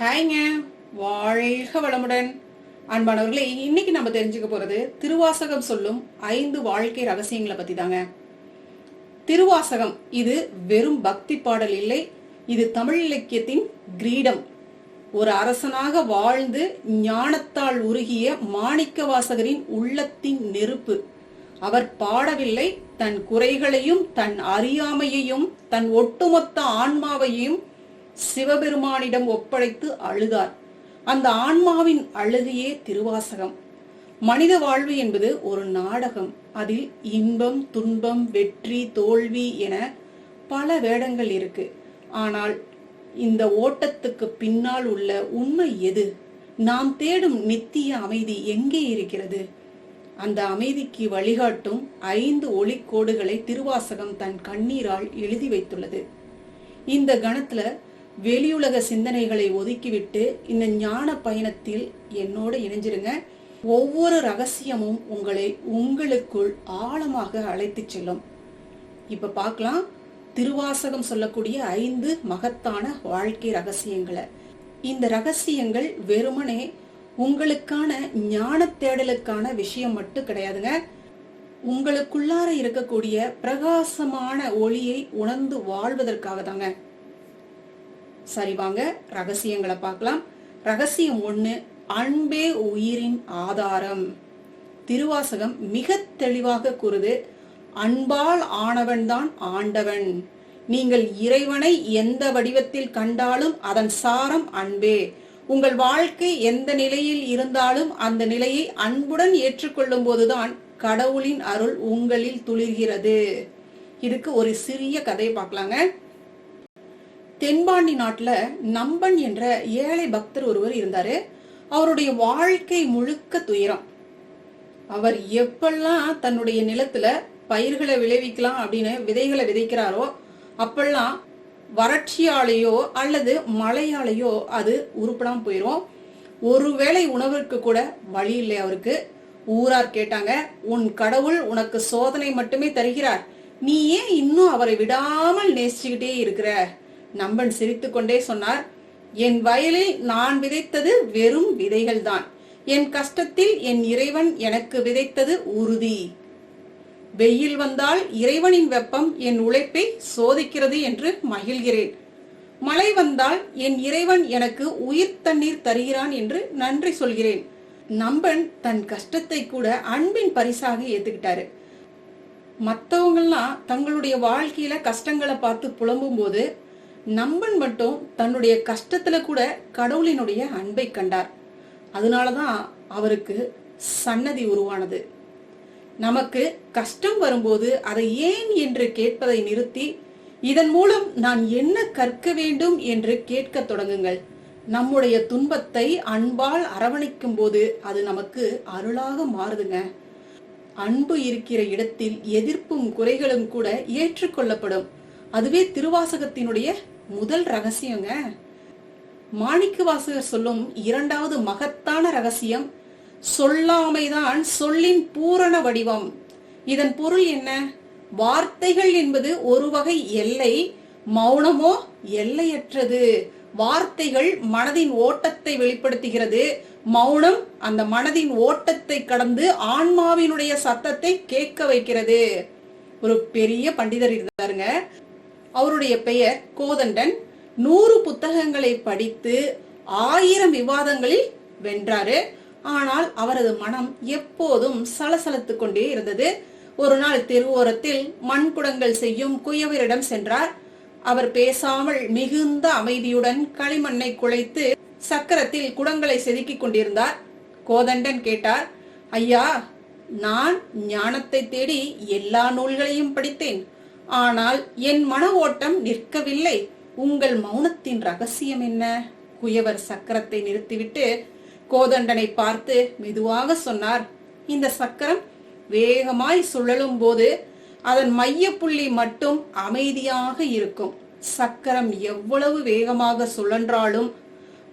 ஹாய்ங்க வாழ்க வளமுடன். அன்பானவர்களே இன்னைக்கு நம்ம தெரிஞ்சுக்க போறது திருவாசகம் சொல்லும் ஐந்து வாழ்க்கை ரகசியங்களை பத்தி தாங்க திருவாசகம் இது வெறும் பக்தி பாடல் இல்லை இது தமிழ் இலக்கியத்தின் கிரீடம். ஒரு அரசனாக வாழ்ந்து ஞானத்தால் உருகிய மாணிக்க வாசகரின் உள்ளத்தின் நெருப்பு. அவர் பாடவில்லை தன் குறைகளையும் தன் அறியாமையையும் தன் ஒட்டுமொத்த ஆன்மாவையும் சிவபெருமானிடம் ஒப்படைத்து அழுதார். அந்த ஆன்மாவின் அழுகையே திருவாசகம். மனித வாழ்வு என்பது ஒரு நாடகம். அதில் இன்பம் துன்பம் வெற்றி தோல்வி என பல வேடங்கள் இருக்கு. ஆனால் இந்த ஓட்டத்துக்கு பின்னால் உள்ள உண்மை எது? நாம் தேடும் நித்திய அமைதி எங்கே இருக்கிறது? அந்த அமைதிக்கு வழிகாட்டும் ஐந்து ஒளிக்கோடுகளை திருவாசகம் தன் கண்ணீரால் எழுதி வைத்துள்ளது. இந்த கணத்துல வெளியுலக சிந்தனைகளை ஒதுக்கிவிட்டு இந்த ஞான பயணத்தில் என்னோடு இணைஞ்சிருங்க. ஒவ்வொரு ரகசியமும் உங்களை உங்களுக்குள் ஆழமாக அழைத்து செல்லும். இப்ப பார்க்கலாம். திருவாசகம் சொல்லக்கூடிய ஐந்து மகத்தான வாழ்க்கை ரகசியங்களை. இந்த ரகசியங்கள் வெறுமனே உங்களுக்கான ஞான தேடலுக்கான விஷயம் மட்டும் கிடையாதுங்க. உங்களுக்குள்ளார இருக்கக்கூடிய பிரகாசமான ஒளியை உணர்ந்து வாழ்வதற்காக தாங்க சரி வாங்க ரகசியங்களை பார்க்கலாம். ரகசியம் ஒன்று அன்பே உயிரின் ஆதாரம். திருவாசகம் மிக தெளிவாக கூறுது அன்பால் ஆனவன்தான் ஆண்டவன். நீங்கள் இறைவனை எந்த வடிவத்தில் கண்டாலும் அதன் சாரம் அன்பே. உங்கள் வாழ்க்கை எந்த நிலையில் இருந்தாலும் அந்த நிலையை அன்புடன் ஏற்றுக்கொள்ளும் போதுதான் கடவுளின் அருள் உங்களில் துளிர்கிறது. இதுக்கு ஒரு சிறிய கதையை பார்க்கலாங்க. தென்பாண்டி நாட்டில் நம்பன் என்ற ஏழை பக்தர் ஒருவர் இருந்தார். அவருடைய வாழ்க்கை முழுக்க துயரம். அவர் எப்பெல்லாம் தன்னுடைய நிலத்துல பயிர்களை விளைவிக்கலாம் அப்படின்னு விதைகளை விதைக்கிறாரோ அப்பெல்லாம் வறட்சியாலேயோ அல்லது மழையாலேயோ அது உருப்படாமல் போயிடும் ஒருவேளை உணவிற்கு கூட வழி இல்லை அவருக்கு. ஊரார் கேட்டாங்க உன் கடவுள் உனக்கு சோதனை மட்டுமே தருகிறார். நீ ஏன் இன்னும் அவரை விடாமல் நேசிச்சுக்கிட்டே இருக்கிற? நம்பன் சிரித்து கொண்டே சொன்னார் என் வயலில் நான் விதைத்தது வெறும் விதைகள் தான் என் கஷ்டத்தில் என் இறைவன் எனக்கு விதைத்தது உறுதி. வெயில் வந்தால் இறைவனின் வெப்பம் என் உழைப்பை சோதிக்கிறது என்று மகிழ்கிறேன். மழை வந்தால் என் இறைவன் எனக்கு உயிர் தண்ணீர் தருகிறான் என்று நன்றி சொல்கிறேன். நம்பன் தன் கஷ்டத்தை கூட அன்பின் பரிசாக ஏத்துக்கிட்டாரு. மற்றவங்கள்லாம் தங்களுடைய வாழ்க்கையில கஷ்டங்களை பார்த்து புலம்பும் போது நம்பன் மட்டும் தன்னுடைய கஷ்டத்துல கூட கடவுளினுடைய அன்பை கண்டார். அதனாலதான் அவருக்கு சன்னதி உருவானது. நமக்கு கஷ்டம் வரும்போது அதை ஏன் என்று கேட்பதை நிறுத்தி இதன் மூலம் நான் என்ன கற்க வேண்டும் என்று கேட்க தொடங்குங்கள். நம்முடைய துன்பத்தை அன்பால் அரவணைக்கும் போது அது நமக்கு அருளாக மாறுதுங்க. அன்பு இருக்கிற இடத்தில் எதிர்ப்பும் குறைகளும் கூட ஏற்றுக்கொள்ளப்படும். அதுவே திருவாசகத்தினுடைய முதல் ரகசியங்க. மாணிக்க வாசகர் சொல்லும் இரண்டாவது மகத்தான ரகசியம் சொல்லாமைதான் சொல்லின் பூரண வடிவம். இதன் பொருள் என்ன? வார்த்தைகள் என்பது ஒரு வகை எல்லை மௌனமோ எல்லையற்றது. வார்த்தைகள் மனதின் ஓட்டத்தை வெளிப்படுத்துகிறது. மௌனம் அந்த மனதின் ஓட்டத்தை கடந்து ஆன்மாவினுடைய சத்தத்தை கேட்க வைக்கிறது. ஒரு பெரிய பண்டிதர் இருந்தாருங்க. அவருடைய பெயர் கோதண்டன். நூறு புத்தகங்களை படித்து ஆயிரம் விவாதங்களில் வென்றாரு. ஆனால் அவரது மனம் எப்போதும் சலசலத்து கொண்டே இருந்தது. ஒரு நாள் தெருவோரத்தில் மண்குடங்கள் செய்யும் குயவரிடம் சென்றார். அவர் பேசாமல் மிகுந்த அமைதியுடன் களிமண்ணை குழைத்து சக்கரத்தில் குடங்களை செதுக்கிக் கொண்டிருந்தார். கோதண்டன் கேட்டார் ஐயா நான் ஞானத்தை தேடி எல்லா நூல்களையும் படித்தேன். ஆனால் என் மன ஓட்டம் நிற்கவில்லை. உங்கள் மௌனத்தின் ரகசியம் என்ன? குயவர் சக்கரத்தை நிறுத்திவிட்டு கோதண்டனை பார்த்து மெதுவாக சொன்னார். இந்த சக்கரம் வேகமாய் சுழலும் போது அதன் மையப்புள்ளி மட்டும் அமைதியாக இருக்கும். சக்கரம் எவ்வளவு வேகமாக சுழன்றாலும்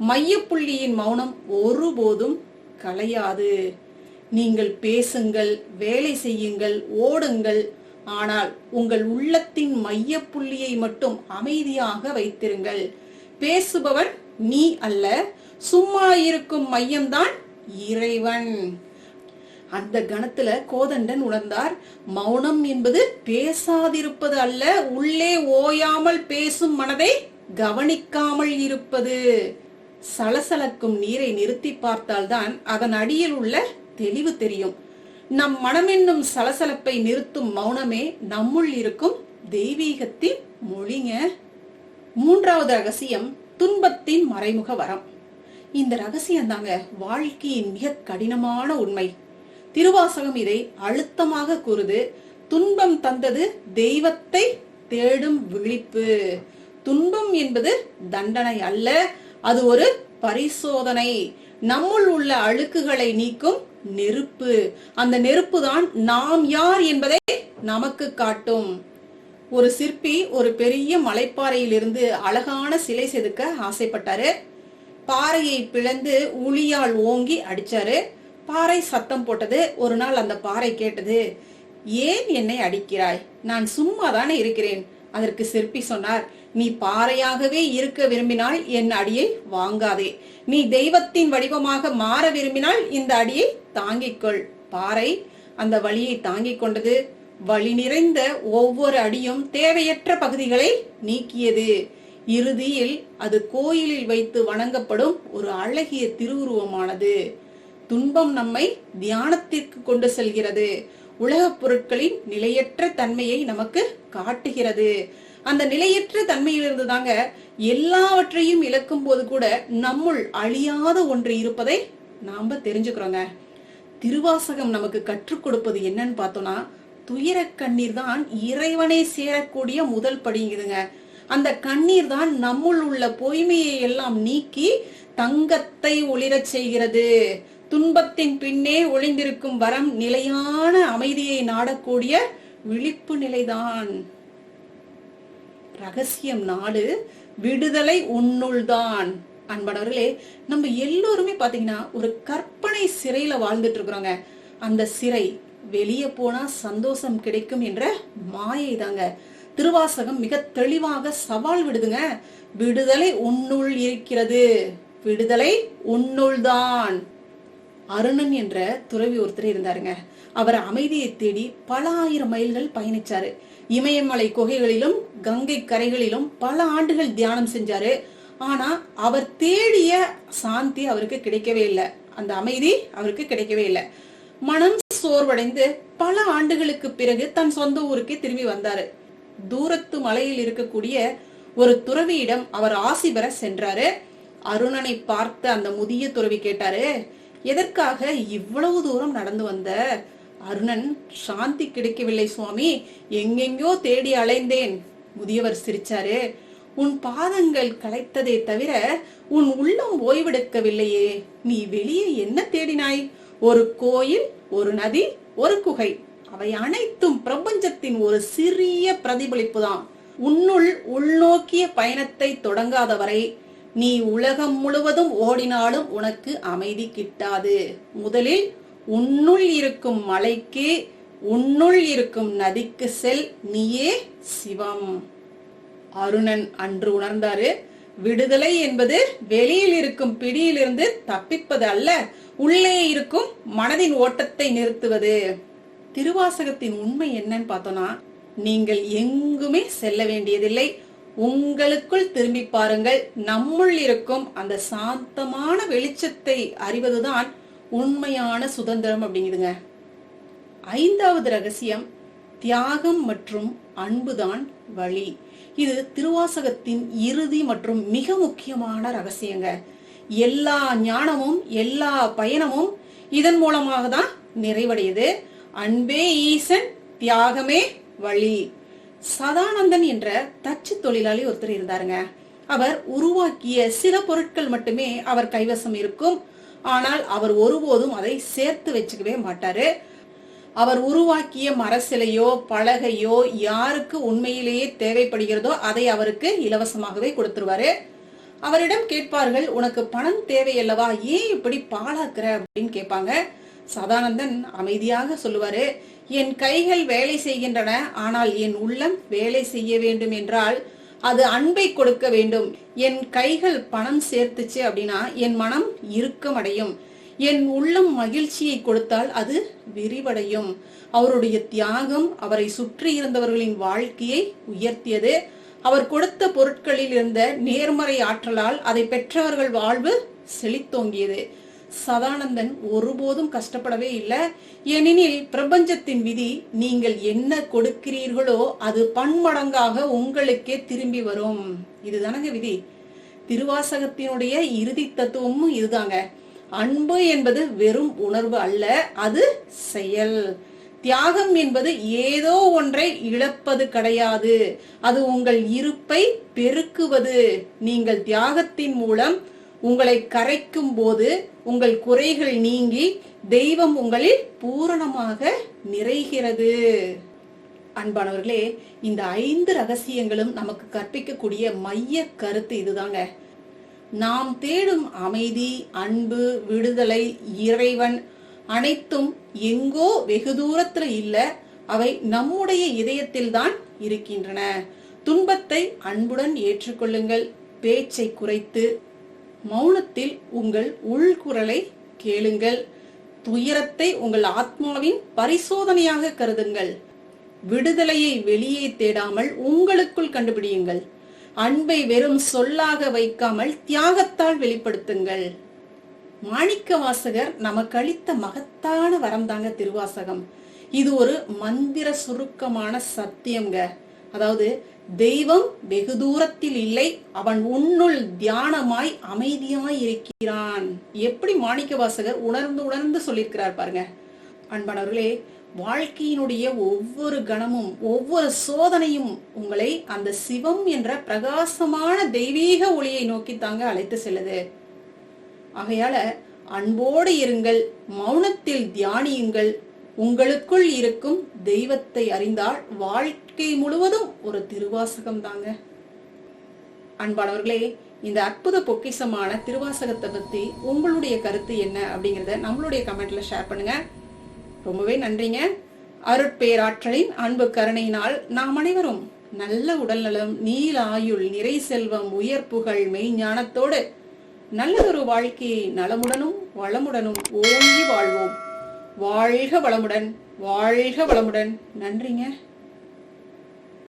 மையப்புள்ளியின் மௌனம் ஒருபோதும் கலையாது. நீங்கள் பேசுங்கள் வேலை செய்யுங்கள் ஓடுங்கள் ஆனால் உங்கள் உள்ளத்தின் மையப்புள்ளியை மட்டும் அமைதியாக வைத்திருங்கள். பேசுபவன் நீ அல்ல சும்மா இருக்கும் மையம்தான் இறைவன். அந்த கணத்துல கோதண்டன் உணர்ந்தார் மௌனம் என்பது பேசாதிருப்பது அல்ல உள்ளே ஓயாமல் பேசும் மனதை கவனிக்காமல் இருப்பது. சலசலக்கும் நீரை நிறுத்தி பார்த்தால்தான் அதன் அடியில் உள்ள தெளிவு தெரியும். நம் மனமென்னும் சலசலப்பை நிறுத்தும் மௌனமே நம்முள் இருக்கும் தெய்வீகத்தின் மொழிங்க. மூன்றாவது ரகசியம் துன்பத்தின் மறைமுக வரம். இந்த ரகசியம் தாங்க வாழ்க்கையின் மிக கடினமான உண்மை. திருவாசகம் இதை அழுத்தமாக கூறுது. துன்பம் தந்தது தெய்வத்தை தேடும் விழிப்பு. துன்பம் என்பது தண்டனை அல்ல அது ஒரு பரிசோதனை. நம்முள் உள்ள அழுக்குகளை நீக்கும் நெருப்பு. அந்த நெருப்பு தான் நாம் யார் என்பதை நமக்கு காட்டும். ஒரு சிற்பி ஒரு பெரிய மலைப்பாறையிலிருந்து அழகான சிலை செதுக்க ஆசைப்பட்டாரு. பாறையை பிளந்து உளியால் ஓங்கி அடிச்சாரு. பாறை சத்தம் போட்டது. ஒரு நாள் அந்த பாறை கேட்டது ஏன் என்னை அடிக்கிறாய்? நான் சும்மா தானே இருக்கிறேன். அதற்கு சிற்பி சொன்னார் நீ பாறையாகவே இருக்க விரும்பினால் என் அடியை வாங்காதே. நீ தெய்வத்தின் வடிவமாக மாற விரும்பினால் இந்த அடியை தாங்கிக்கொள். பாறை அந்த வழியை தாங்கிக் கொண்டது. வழி நிறைந்த ஒவ்வொரு அடியும் தேவையற்ற பகுதிகளை நீக்கியது. இறுதியில் அது கோயிலில் வைத்து வணங்கப்படும் ஒரு அழகிய திருவுருவமானது. துன்பம் நம்மை தியானத்திற்கு கொண்டு செல்கிறது. உலகப் பொருட்களின் நிலையற்ற தன்மையை நமக்கு காட்டுகிறது. அந்த நிலையற்ற தன்மையிலிருந்து தாங்க எல்லாவற்றையும் இழக்கும் போது கூட நம்முள் அழியாத ஒன்று இருப்பதை நாம தெரிஞ்சுக்கிறோங்க. திருவாசகம் நமக்கு கற்றுக் கொடுப்பது என்னன்னு பார்த்தோம்னா துயர கண்ணீர் தான் இறைவனை சேரக்கூடிய முதல் படிங்குதுங்க. அந்த கண்ணீர் தான் நம்முள் உள்ள பொய்மையை எல்லாம் நீக்கி தங்கத்தை ஒளிரச் செய்கிறது. துன்பத்தின் பின்னே ஒளிந்திருக்கும் வரம் நிலையான அமைதியை நாடக்கூடிய விழிப்பு நிலைதான். ரகசியம் நாடு விடுதலை உன்னுள்தான். அன்பனவர்களே நம்ம எல்லோருமே பாத்தீங்கன்னா ஒரு கற்பனை சிறையில வாழ்ந்துட்டு இருக்கிறோங்க அந்த சிறை வெளியே போனா சந்தோஷம் கிடைக்கும் என்ற மாயை தாங்க திருவாசகம் மிக தெளிவாக சவால் விடுதுங்க. விடுதலை உன்னுள் இருக்கிறது. விடுதலை உன்னுள்தான். அருணன் என்ற துறவி ஒருத்தர் இருந்தாருங்க. அவர் அமைதியை தேடி பல ஆயிரம் மைல்கள் பயணிச்சாரு. இமயமலை குகைகளிலும் கங்கை கரைகளிலும் பல ஆண்டுகள் தியானம் செஞ்சாரு. ஆனா அவர் தேடிய சாந்தி அவருக்கு கிடைக்கவே இல்லை. அந்த அமைதி அவருக்கு கிடைக்கவே இல்லை. மனம் சோர்வடைந்து பல ஆண்டுகளுக்கு பிறகு தன் சொந்த ஊருக்கே திரும்பி வந்தாரு. தூரத்து மலையில் இருக்கக்கூடிய ஒரு துறவியிடம் அவர் ஆசி பெற சென்றாரு. அருணனை பார்த்த அந்த முதிய துறவி கேட்டாரு எதற்காக இவ்வளவு தூரம் நடந்து வந்த அருணன் சாந்தி கிடைக்கவில்லை சுவாமி? எங்கெங்கோ தேடி அலைந்தேன். முதியவர் சிரிச்சாரு. உன் பாதங்கள் களைத்ததே தவிர உன் உள்ளம் ஓய்வெடுக்கவில்லையே. நீ வெளியே என்ன தேடினாய்? ஒரு கோயில் ஒரு நதி ஒரு குகை. அவை அனைத்தும் பிரபஞ்சத்தின் ஒரு சிறிய பிரதிபலிப்பு தான் உன்னுள் உள்நோக்கிய பயணத்தை தொடங்காதவரை நீ உலகம் முழுவதும் ஓடினாலும் உனக்கு அமைதி கிட்டாது. முதலில் உன்னுள் இருக்கும் மலைக்கு உன்னுள் இருக்கும் நதிக்கு செல் நீயே சிவம். அருணன் அன்று உணர்ந்தாரு விடுதலை என்பது வெளியில் இருக்கும் பிடியிலிருந்து தப்பிப்பது அல்ல உள்ளே இருக்கும் மனதின் ஓட்டத்தை நிறுத்துவது. திருவாசகத்தின் உண்மை என்னன்னு பார்த்தோம்னா நீங்கள் எங்குமே செல்ல வேண்டியதில்லை. உங்களுக்குள் திரும்பி பாருங்கள். நம்முள் இருக்கும் அந்த சாந்தமான வெளிச்சத்தை அறிவதுதான் உண்மையான சுதந்திரம் அப்படிங்குதுங்க. ஐந்தாவது ரகசியம் தியாகம் மற்றும் அன்புதான் வழி. இது திருவாசகத்தின் இறுதி மற்றும் மிக முக்கியமான ரகசியங்க. எல்லா ஞானமும் எல்லா பயணமும் இதன் மூலமாக தான் நிறைவடையுது. அன்பே ஈசன் தியாகமே வழி. சதானந்தன் என்ற தச்சு தொழிலாளி ஒருத்தர் இருந்தாருங்க. அவர் உருவாக்கிய சில பொருட்கள் மட்டுமே அவர் கைவசம் இருக்கும். ஆனால் அவர் ஒருபோதும் அதை சேர்த்து வச்சுக்கவே மாட்டாரு. அவர் உருவாக்கிய மரசிலையோ பலகையோ யாருக்கு உண்மையிலேயே தேவைப்படுகிறதோ அதை அவருக்கு இலவசமாகவே கொடுத்துருவாரு. அவரிடம் கேட்பார்கள் உனக்கு பணம் தேவையல்லவா ஏன் இப்படி பாழாக்குற? அப்படின்னு கேட்பாங்க. சதானந்தன் அமைதியாக சொல்லுவாரு என் கைகள் வேலை செய்கின்றன ஆனால் என் உள்ளம் வேலை செய்ய வேண்டும் என்றால் அது அன்பை கொடுக்க வேண்டும். என் கைகள் பணம் சேர்த்துச்சு அப்படின்னா என் மனம் இறுக்கமடையும். என் உள்ளம் மகிழ்ச்சியை கொடுத்தால் அது விரிவடையும். அவருடைய தியாகம் அவரை சுற்றி இருந்தவர்களின் வாழ்க்கையை உயர்த்தியது. அவர் கொடுத்த பொருட்களில் இருந்த நேர்மறை ஆற்றலால் அதை பெற்றவர்கள் வாழ்வு செழித்தோங்கியது. சதானந்தன் ஒருபோதும் கஷ்டப்படவே இல்லை. ஏனெனில் பிரபஞ்சத்தின் விதி நீங்கள் என்ன கொடுக்கிறீர்களோ அது பன்மடங்காக உங்களுக்கே திரும்பி வரும். இதுதானங்க விதி. திருவாசகத்தினுடைய இறுதி தத்துவமும் இதுதாங்க. அன்பு என்பது வெறும் உணர்வு அல்ல அது செயல். தியாகம் என்பது ஏதோ ஒன்றை இழப்பது கிடையாது. அது உங்கள் இருப்பை பெருக்குவது. நீங்கள் தியாகத்தின் மூலம் உங்களை கரைக்கும் போது உங்கள் குறைகள் நீங்கி தெய்வம் உங்களில் பூரணமாக நிறைகிறது. அன்பானவர்களே இந்த ஐந்து ரகசியங்களும் நமக்கு கற்பிக்கக்கூடிய மைய கருத்து இதுதாங்க. நாம் தேடும் அமைதி அன்பு விடுதலை இறைவன் அனைத்தும் எங்கோ வெகு தூரத்துல இல்ல அவை நம்முடைய இதயத்தில் தான் இருக்கின்றன. துன்பத்தை அன்புடன் ஏற்றுக்கொள்ளுங்கள். பேச்சை குறைத்து மௌனத்தில் உங்கள் உள்குரலை கேளுங்கள். துயரத்தை உங்கள் ஆத்மாவின் பரிசோதனையாக கருதுங்கள். விடுதலையை வெளியே தேடாமல் உங்களுக்குள் கண்டுபிடியுங்கள். அன்பை வெறும் சொல்லாக வைக்காமல் தியாகத்தால் வெளிப்படுத்துங்கள். மாணிக்க வாசகர் நமக்கு அளித்த மகத்தான வரம் தாங்க திருவாசகம். இது ஒரு மந்திர சுருக்கமான சத்தியம்ங்க. அதாவது தெய்வம் வெகு தூரத்தில் இல்லை. அவன் உன்னுள் தியானமாய் அமைதியாய் இருக்கிறான். எப்படி மாணிக்க வாசகர் உணர்ந்து உணர்ந்து சொல்லியிருக்கிறார் பாருங்க. அன்பானவர்களே வாழ்க்கையினுடைய ஒவ்வொரு கணமும் ஒவ்வொரு சோதனையும் உங்களை அந்த சிவம் என்ற பிரகாசமான தெய்வீக ஒளியை நோக்கி தாங்க அழைத்து செல்லுது. ஆகையால அன்போடு இருங்கள் மௌனத்தில் தியானியுங்கள் உங்களுக்குள் இருக்கும் தெய்வத்தை அறிந்தால் வாழ்க்கை முழுவதும் ஒரு திருவாசகம் தாங்க அன்பானவர்களே இந்த அற்புத பொக்கிஷமான திருவாசகத்தை பத்தி உங்களுடைய கருத்து என்ன அப்படிங்கறத நம்மளுடைய கமெண்ட்ல ஷேர் பண்ணுங்க. ரொம்பவே நன்றிங்க. அருட்பேராற்றலின் அன்பு கருணையினால் நாம் அனைவரும் நல்ல உடல்நலம் நீல ஆயுள் நிறை செல்வம் உயர் புகழ் மெய்ஞானத்தோடு நல்லதொரு வாழ்க்கையை நலமுடனும் வளமுடனும் ஓங்கி வாழ்வோம். வாழ்க வளமுடன் வாழ்க வளமுடன். நன்றிங்க.